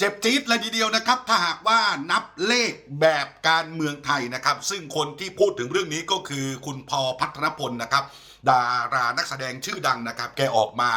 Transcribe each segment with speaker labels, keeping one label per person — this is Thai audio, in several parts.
Speaker 1: เจ็บจี๊ดเลยทีเดียวนะครับ ถ้าหากว่านับเลขแบบการเมืองไทยนะครับ ซึ่งคนที่พูดถึงเรื่องนี้ก็คือคุณพอพัทรพลนะครับ ดารานักแสดงชื่อดังนะครับ แกออกมา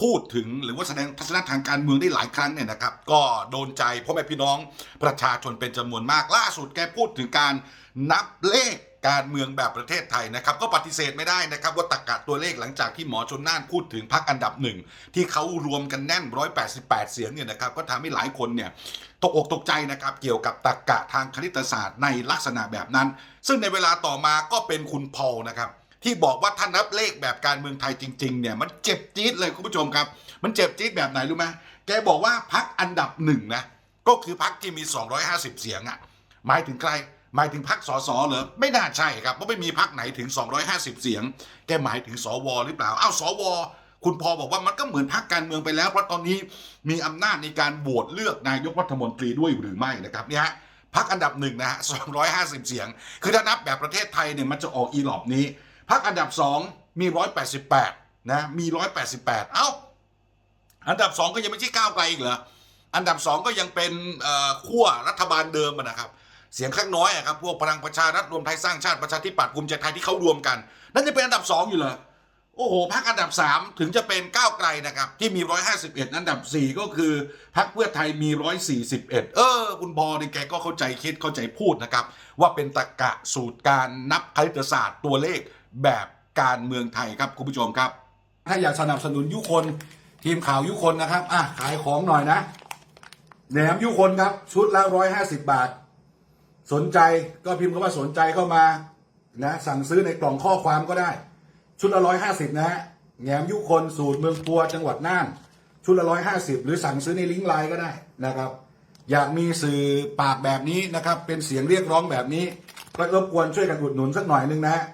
Speaker 1: พูดถึงหรือว่าแสดงทัศนะทางการเมืองได้หลายครั้งเนี่ยนะครับ ก็โดนใจพ่อแม่พี่น้องประชาชนเป็นจำนวนมากล่าสุดแกพูดถึงการนับเลข การเมืองแบบประเทศไทยนะครับ ก็ปฏิเสธไม่ได้นะครับ ว่าตรกกะตัวเลขหลังจากที่หมอชนน่านพูดถึงพรรคอันดับหนึ่ง ที่เขารวมกันแน่น 188 เสียงเนี่ยนะครับ ก็ทำให้หลายคนเนี่ยตกอกตกใจนะครับ เกี่ยวกับตรรกะทางคณิตศาสตร์ในลักษณะแบบนั้น ซึ่งในเวลาต่อมาก็เป็นคุณพอลนะครับที่บอกว่าถ้านับเลขแบบการเมืองไทยจริงๆเนี่ยมันเจ็บจี๊ดเลยคุณผู้ชมครับ มันเจ็บจี๊ดแบบไหนรู้ไหมแกบอกว่าพักอันดับหนึ่งนะก็คือพักที่มี 250 เสียงอะหมายถึงใคร หมายถึงพักสสเหรอไม่น่าใช่ครับเพราะไม่มีพักไหนถึง 250 เสียง แกหมายถึงสวหรือเปล่าอ้าวสว คุณพอบอกว่ามันก็เหมือนพักการเมืองไปแล้ว เพราะตอนนี้มีอำนาจในการโหวตเลือกนายกรัฐมนตรีด้วยหรือไม่นะครับเนี่ยพักอันดับหนึ่งนะฮะ250 เสียง คือถ้านับแบบประเทศไทยเนี่ยมันจะออกอีหลอบนี้พักอันดับสองมี 188 นะมี 188 เอ้า อันดับสองก็ยังไม่ใช่ก้าวไกลอีกเหรออันดับสองก็ยังเป็นขั้วรัฐบาลเดิมนะครับ เสียงข้างน้อยอะครับพวกพลังประชารัฐรวมไทยสร้างชาติประชาธิปัตย์ภูมิใจไทยที่เขารวมกัน นั่นจะเป็นอันดับสองอยู่เหรอโอ้โหพักอันดับ 3 ถึงจะเป็นก้าวไกลนะครับ ที่มี 151 อันดับ 4 ก็คือพักเพื่อไทยมี 141 เออ คุณพอเนี่ยแกก็เข้าใจคิดเข้าใจพูดนะครับ ว่าเป็นตรกะสูตรการนับคณิตศาสตร์ตัวเลขแบบการเมืองไทยครับคุณผู้ชมครับ
Speaker 2: ถ้าอยากสนับสนุนยุคนทีมข่าวยุคนนะครับอะขายของหน่อยนะแหนมยุคนครับชุดละร้อยห้าสิบบาท สนใจก็พิมพ์คำว่าสนใจเข้ามานะสั่งซื้อในกล่องข้อความก็ได้ ชุดละร้อยห้าสิบนะฮะแหนมยุคนสูตรเมืองปัวจังหวัดน่าน ชุดละร้อยห้าสิบหรือสั่งซื้อในลิงก์ไลน์ก็ได้นะครับ อยากมีสื่อปากแบบนี้นะครับ เป็นเสียงเรียกร้องแบบนี้ ก็รบกวนช่วยกันอุดหนุนสักหน่อยนึงนะฮะ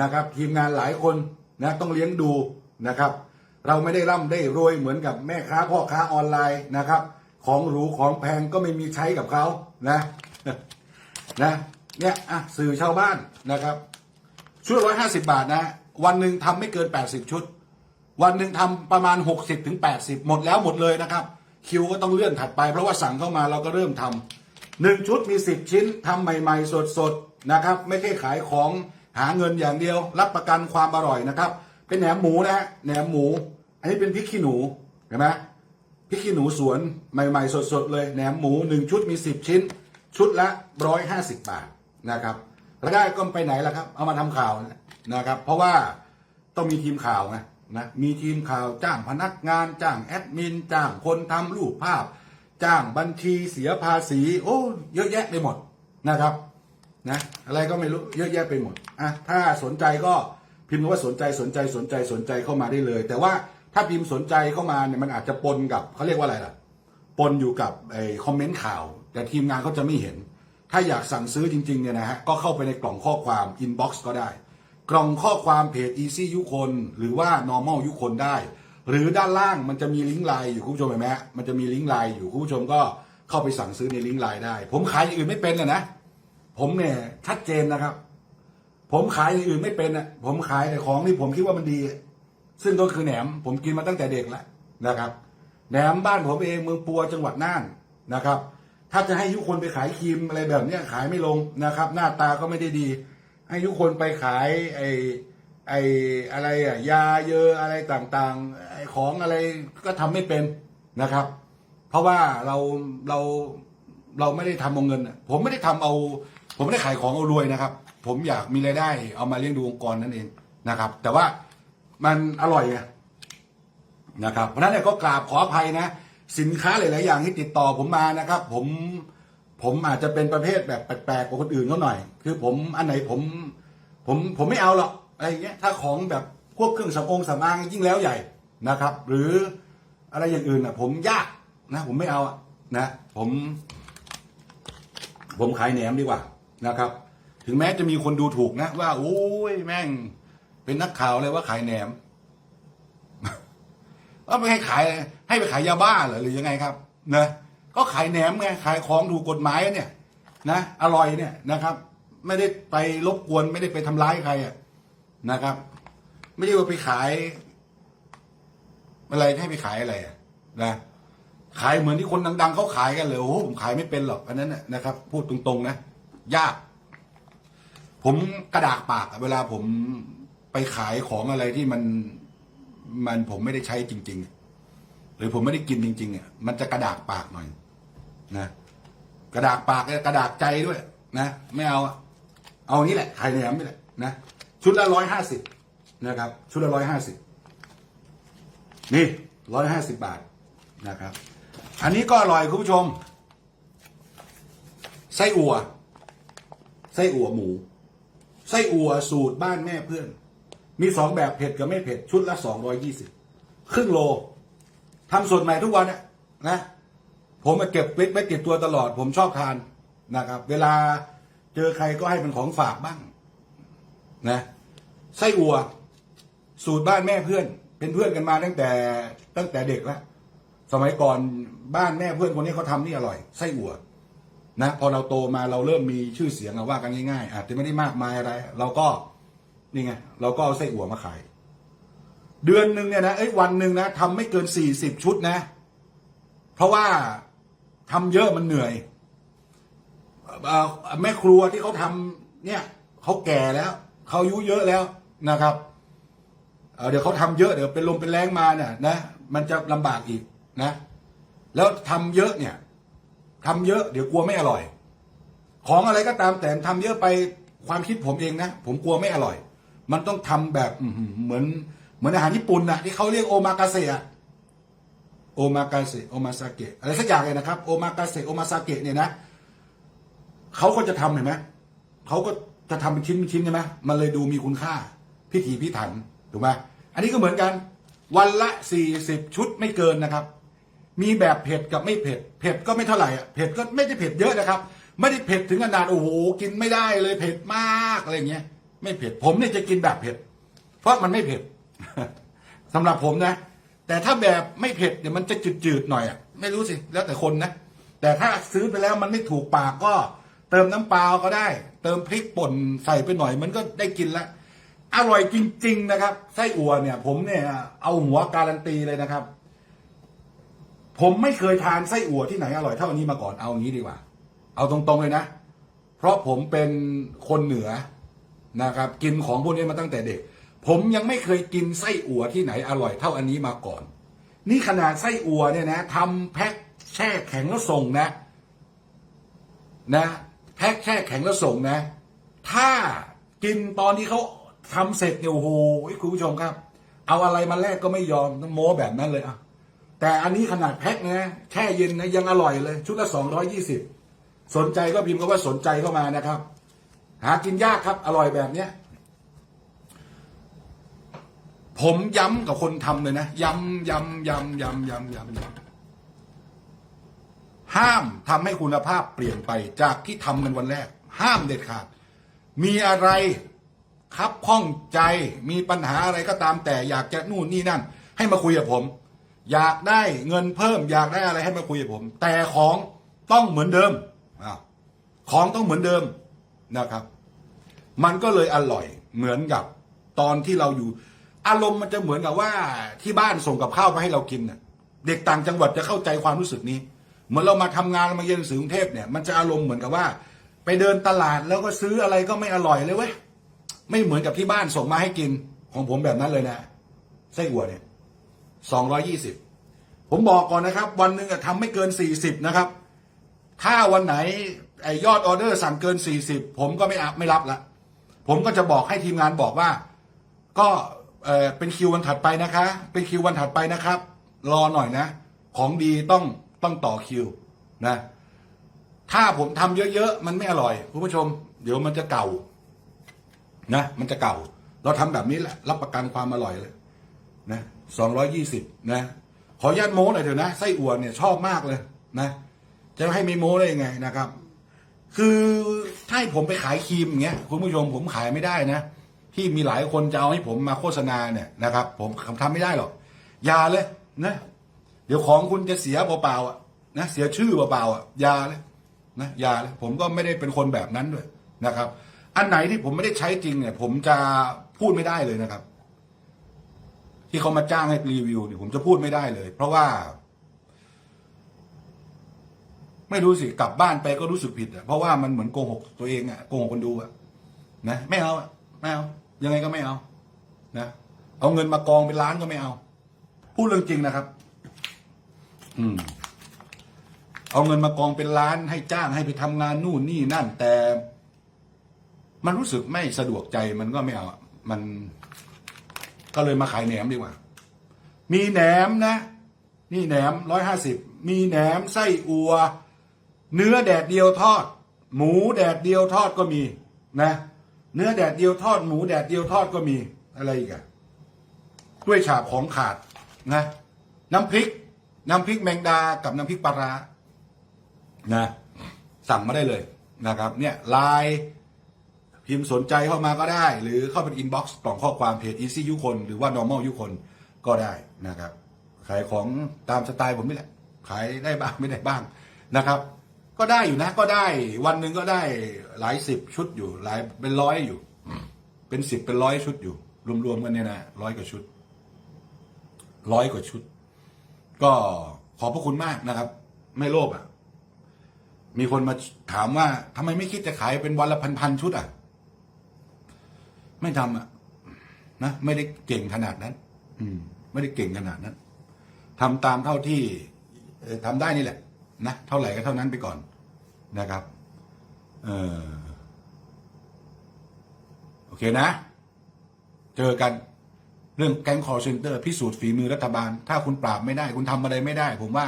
Speaker 2: นะครับ ทีมงานหลายคนนะต้องเลี้ยงดูนะครับ เราไม่ได้ร่ำได้รวยเหมือนกับแม่ค้าพ่อค้าออนไลน์นะครับ ของหรูของแพงก็ไม่มีใช้กับเขานะ นะเนี่ยอะสื่อชาวบ้านนะครับชุดร้อยห้าสิบาทนะ วันหนึ่งทำไม่เกินแปดสิบชุด วันหนึ่งทำประมาณหกสิบถึงแปดสิบหมดแล้วหมดเลยนะครับ คิวก็ต้องเลื่อนถัดไปเพราะว่าสั่งเข้ามาเราก็เริ่มทำหนึ่งชุดมีสิบชิ้นทำใหม่ ๆ สดๆนะครับ ไม่ใช่ขายของหาเงินอย่างเดียว รับประกันความอร่อยนะครับ เป็นแหนมหมูนะแหนมหมู อันนี้เป็นพริกขี้หนูเห็นไหมพริกขี้หนูสวนใหม่ ๆ สดๆเลยแหนมหมูหนึ่งชุดมี10ชิ้น ชุดละร้อยห้าสิบบาทนะครับแล้วได้ก็ไปไหนล่ะครับ เอามาทำข่าวนะครับ เพราะว่าต้องมีทีมข่าวไงนะมีทีมข่าวจ้างพนักงาน จ้างแอดมิน จ้างคนทำรูปภาพ จ้างบัญชีเสียภาษี โอ้เยอะแยะไปหมดนะครับนะอะไรก็ไม่รู้เยอะแยะไปหมดอะถ้าสนใจก็พิมพ์ว่าสนใจสนใจสนใจสนใจเข้ามาได้เลย แต่ว่าถ้าพิมพ์สนใจเข้ามาเนี่ยมันอาจจะปนกับเขาเรียกว่าอะไรล่ะ ปนอยู่กับไอ้คอมเมนต์ข่าว แต่ทีมงานเขาจะไม่เห็น ถ้าอยากสั่งซื้อจริงๆเนี่ยนะฮะก็เข้าไปในกล่องข้อความอินบ็อกซ์ก็ได้ กล่องข้อความเพจ Easy ยุคน หรือว่า normal ยุคนได้ หรือด้านล่างมันจะมีลิงก์ไลน์อยู่คุณผู้ชมเห็นไหมมันจะมีลิงก์ไลน์อยู่คุณผู้ชมก็เข้าไปสั่งซื้อในลิงก์ไลน์ได้ ผมขายอย่างอื่นไม่เป็นอะนะผมเนี่ยชัดเจนนะครับ ผมขายอย่างอื่นไม่เป็นอะผมขายแต่ของที่ผมคิดว่ามันดี ซึ่งก็คือแหนม ผมกินมาตั้งแต่เด็กแล้วนะครับแหนมบ้านผมเองเมืองปัวจังหวัดน่านนะครับ ถ้าจะให้ยุคนไปขายครีมอะไรแบบเนี้ยขายไม่ลงนะครับ หน้าตาก็ไม่ได้ดี ให้ยุคนไปขายไอ้ไอ้อะไรอะยาเยอะอะไรต่างๆไอของอะไรก็ทำไม่เป็นนะครับ เพราะว่าเราเราเราไม่ได้ทำเอาเงินผมไม่ได้ทำเอา ผมไม่ได้ขายของเอารวยนะครับ ผมอยากมีรายได้ เอามาเลี้ยงดูองค์กรนั่นเองนะครับ แต่ว่ามันอร่อยไงนะครับ เพราะฉะนั้นเนี่ยก็กราบขออภัยนะ สินค้าหลาย ๆ อย่างที่ติดต่อผมมานะครับ ผมผมอาจจะเป็นประเภทแบบแปลกๆกว่าคนอื่นเขาหน่อย คือผมอันไหนผม ผมผมไม่เอาหรอกอะไรเงี้ยถ้าของแบบพวกเครื่องสำอางสำอางยิ่งแล้วใหญ่นะครับ หรืออะไรอย่างอื่นอะ ผมยากนะ ผมไม่เอาอะนะ ผม ผมขายแหนมดีกว่านะครับ ถึงแม้จะมีคนดูถูกนะ ว่าโอ้ยแม่ง เป็นนักข่าวเลยว่าขายแหนม ว่าไม่ให้ขายให้ไปขายยาบ้าเหรอหรือยังไงครับนะก็ขายแหนมไงขายของถูกกฎหมายเนี่ยนะอร่อยเนี่ยนะครับ ไม่ได้ไปรบกวนไม่ได้ไปทำร้ายใครอะนะครับ ไม่ใช่ว่าไปขายอะไรให้ไปขายอะไรอะนะขายเหมือนที่คนดัง ๆเขาขายกันเลยโอ้ผมขายไม่เป็นหรอกอันนั้นนะครับ พูดตรงๆนะยาก ผมกระดากปากเวลาผมไปขายของอะไรที่มัน มันผมไม่ได้ใช้จริง ๆ หรือผมไม่ได้กินจริงๆเนี่ยมันจะกระดากปากหน่อยนะกระดากปากกระดากใจด้วย นะไม่เอาอะเอานี้แหละไข่แหนมนี่แหละนะชุดละร้อยห้าสิบนะครับ ชุดละร้อยห้าสิบนี่ร้อยห้าสิบบาทนะครับ อันนี้ก็อร่อยคุณผู้ชม ไส้อั่วไส้อั่วหมู ไส้อั่วสูตรบ้านแม่เพื่อน มีสองแบบเผ็ดกับไม่เผ็ด ชุดละสองร้อยยี่สิบครึ่งโลทำสดใหม่ทุกวันเนี่ยนะ ผมมาเก็บไว้ไว้ติดตัวตลอด ผมชอบทานนะครับ เวลาเจอใครก็ให้เป็นของฝากบ้าง นะไส้อั่วสูตรบ้านแม่เพื่อน เป็นเพื่อนกันมาตั้งแต่ตั้งแต่เด็กแล้วสมัยก่อนบ้านแม่เพื่อนคนนี้เขาทำนี่อร่อยไส้อั่วนะพอเราโตมาเราเริ่มมีชื่อเสียงว่ากันง่ายๆอาจจะไม่ได้มากมายอะไร เราก็ นี่ไงเราก็เอาไส้อั่วมาขาย เดือนหนึ่งเนี่ยนะเอ้ยวันหนึ่งนะทำไม่เกินสี่สิบชุดนะ เพราะว่าทำเยอะมันเหนื่อยแม่ครัวที่เขาทำเนี่ยเขาแก่แล้วเขาอายุเยอะแล้วนะครับเเดี๋ยวเขาทำเยอะเดี๋ยวเป็นลมเป็นแรงมาเนี่ยนะมันจะลำบากอีกนะ แล้วทำเยอะเนี่ยทำเยอะเดี๋ยวกลัวไม่อร่อย ของอะไรก็ตามแต่ทำเยอะไปความคิดผมเองนะ ผมกลัวไม่อร่อย มันต้องทำแบบเหมือนเหมือนอาหารญี่ปุ่นนะที่เขาเรียกโอมากาเสะโอมากาเสะโอมาซาเกะอะไรสักอย่างเลยนะครับโอมากาเสะโอมาซาเกะเนี่ยนะเขาก็จะทำเห็นไหมเขาก็จะทำเป็นชิ้นเป็นชิ้นใช่ไหมมันเลยดูมีคุณค่า พิถีพิถันถูกไหมอันนี้ก็เหมือนกัน วันละสี่สิบชุดไม่เกินนะครับ มีแบบเผ็ดกับไม่เผ็ด เผ็ดก็ไม่เท่าไหร่อะเผ็ดก็ไม่ได้เผ็ดเยอะนะครับ ไม่ได้เผ็ดถึงขนาดโอ้โหกินไม่ได้เลยเผ็ดมากอะไรเงี้ย ไม่เผ็ด ผมเนี่ยจะกินแบบเผ็ด เพราะมันไม่เผ็ดสำหรับผมนะ แต่ถ้าแบบไม่เผ็ดเนี่ยมันจะจืดๆหน่อยอะไม่รู้สิแล้วแต่คนนะแต่ถ้าซื้อไปแล้วมันไม่ถูกปากก็ เติมน้ำปลาก็ได้ เติมพริกป่นใส่ไปหน่อย มันก็ได้กินละอร่อยจริง ๆ นะครับไส้อั่วเนี่ย ผมเนี่ย เอาหัวการันตีเลยนะครับ ผมไม่เคยทานไส้อั่วที่ไหนอร่อยเท่านนี้มาก่อนเอางี้ดีกว่า เอาตรงๆเลยนะ เพราะผมเป็นคนเหนือ นะครับกินของพวกนี้มาตั้งแต่เด็ก ผมยังไม่เคยกินไส้อั่วที่ไหนอร่อยเท่าอันนี้มาก่อน นี่ขนาดไส้อั่วเนี่ยนะทำแพ็คแช่แข็งแล้วส่งนะ นะ แพ็คแช่แข็งแล้วส่งนะ ถ้ากินตอนที่เขาทำเสร็จเนี่ยโอ้โหคุณผู้ชมครับ เอาอะไรมาแลกก็ไม่ยอมต้องโม้แบบนั้นเลยอะแต่อันนี้ขนาดแพ็คนะแช่เย็นนะยังอร่อยเลย ชุดละสองร้อยี่สิบสนใจก็พิมพ์ก็ว่าสนใจเข้ามานะครับ หากินยากครับ อร่อยแบบเนี้ยผมย้ำกับคนทำเลยนะ ย้ำย้ำย้ำย้ำย้ำย้ำย้ำห้ามทำให้คุณภาพเปลี่ยนไปจากที่ทำกันวันแรก ห้ามเด็ดขาด มีอะไรครับข้องใจมีปัญหาอะไรก็ตามแต่อยากจะนู่นนี่นั่น ให้มาคุยกับผม อยากได้เงินเพิ่ม อยากได้อะไรให้มาคุยกับผม แต่ของต้องเหมือนเดิมของต้องเหมือนเดิม นะครับ มันก็เลยอร่อยเหมือนกับตอนที่เราอยู่ อารมณ์มันจะเหมือนกับว่าที่บ้านส่งกับข้าวมาให้เรากินน่ะ เด็กต่างจังหวัดจะเข้าใจความรู้สึกนี้ เหมือนเรามาทำงานมาเรียนหนังสือกรุงเทพเนี่ยมันจะอารมณ์เหมือนกับว่า ไปเดินตลาดแล้วก็ซื้ออะไรก็ไม่อร่อยเลยเว้ยไม่เหมือนกับที่บ้านส่งมาให้กิน ของผมแบบนั้นเลยนะไส้อั่วเนี่ยสองร้อยี่สิบผมบอกก่อนนะครับ วันหนึ่งอะทำไม่เกินสี่สิบนะครับ ถ้าวันไหน ไอยอดออเดอร์สั่งเกินสี่สิบผมก็ไม่อัพไม่รับละผมก็จะบอกให้ทีมงานบอกว่า ก็เออเป็นคิววันถัดไปนะคะ เป็นคิววันถัดไปนะครับ รอหน่อยนะ ของดีต้องต้องต่อคิวนะ ถ้าผมทำเยอะๆ มันไม่อร่อยคุณผู้ชม เดี๋ยวมันจะเก่านะ มันจะเก่า เราทำแบบนี้แหละ รับประกันความอร่อยเลยนะสองร้อยี่สิบนะ ขออนุญาตโม้หน่อยเถอะนะไส้อั่วเนี่ยชอบมากเลยนะ จะให้ไม่โม้ได้ยังไงนะครับ คือถ้าให้ผมไปขายครีมอย่างเงี้ยคุณผู้ชมผมขายไม่ได้นะ ที่มีหลายคนจะเอาให้ผมมาโฆษณาเนี่ยนะครับ ผมทำไม่ได้หรอกอย่าเลยนะ เดี๋ยวของคุณจะเสียเปล่าๆอะนะเสียชื่อเปล่าๆอะอย่าเลยนะอย่าเลยผมก็ไม่ได้เป็นคนแบบนั้นด้วยนะครับ อันไหนที่ผมไม่ได้ใช้จริงเนี่ย ผมจะพูดไม่ได้เลยนะครับ ที่เขามาจ้างให้รีวิวเนี่ยผมจะพูดไม่ได้เลย เพราะว่า ไม่รู้สิกลับบ้านไปก็รู้สึกผิดอะเพราะว่ามันเหมือนโกหกตัวเองอะโกหกคนดูอะนะไม่เอาไม่เอายังไงก็ไม่เอานะเอาเงินมากองเป็นล้านก็ไม่เอา พูดเรื่องจริงนะครับ อืม เอาเงินมากองเป็นล้านให้จ้างให้ไปทำงานนู่นนี่นั่น แต่ มันรู้สึกไม่สะดวกใจมันก็ไม่เอามันก็เลยมาขายแหนมดีกว่า มีแหนมนะ นี่แหนมร้อยห้าสิบมีแหนมไส้อัว เนื้อแดดเดียวทอด หมูแดดเดียวทอดก็มีนะ เนื้อแดดเดียวทอดหมูแดดเดียวทอดก็มีอะไรอีกอะด้วยฉาบของขาดนะ น้ำพริก น้ำพริกแมงดากับน้ำพริกปลาร้านะ สั่งมาได้เลยนะครับ เนี่ยไลน์พิมพ์สนใจเข้ามาก็ได้ หรือเข้าเป็นอินบ็อกซ์กล่องข้อความเพจ Easy ยุคน หรือว่า normal ยุคนก็ได้นะครับ ขายของตามสไตล์ผมนี่แหละ ขายได้บ้างไม่ได้บ้างนะครับ ก็ได้อยู่นะก็ได้ วันหนึ่งก็ได้หลายสิบชุดอยู่ หลายเป็นร้อยอยู่ เป็นสิบเป็นร้อยชุดอยู่ รวมๆกันเนี่ยนะร้อยกว่าชุดร้อยกว่าชุด ก็ขอบพระคุณมากนะครับ ไม่โลภอะ มีคนมาถามว่าทำไมไม่คิดจะขายเป็นวันละพันๆชุดอะ ไม่ทำอะนะไม่ได้เก่งขนาดนั้น อืม ไม่ได้เก่งขนาดนั้นทำตามเท่าที่ทำได้นี่แหละ นะเท่าไหร่ก็เท่านั้นไปก่อนนะครับเออโอเคนะ เจอกันเรื่องแก๊งคอร์เซนเตอร์พิสูจน์ฝีมือรัฐบาล ถ้าคุณปราบไม่ได้ คุณทำอะไรไม่ได้ ผมว่า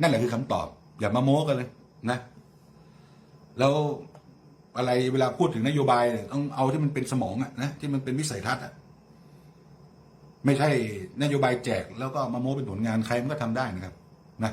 Speaker 2: นั่นแหละคือคำตอบ อย่ามาโม้กันเลยนะ แล้วอะไรเวลาพูดถึงนโยบายเนี่ยต้องเอาที่มันเป็นสมองอะนะที่มันเป็นวิสัยทัศน์อะไม่ใช่นโยบายแจกแล้วก็มาโม้เป็นผลงานใครมันก็ทำได้นะครับ นะ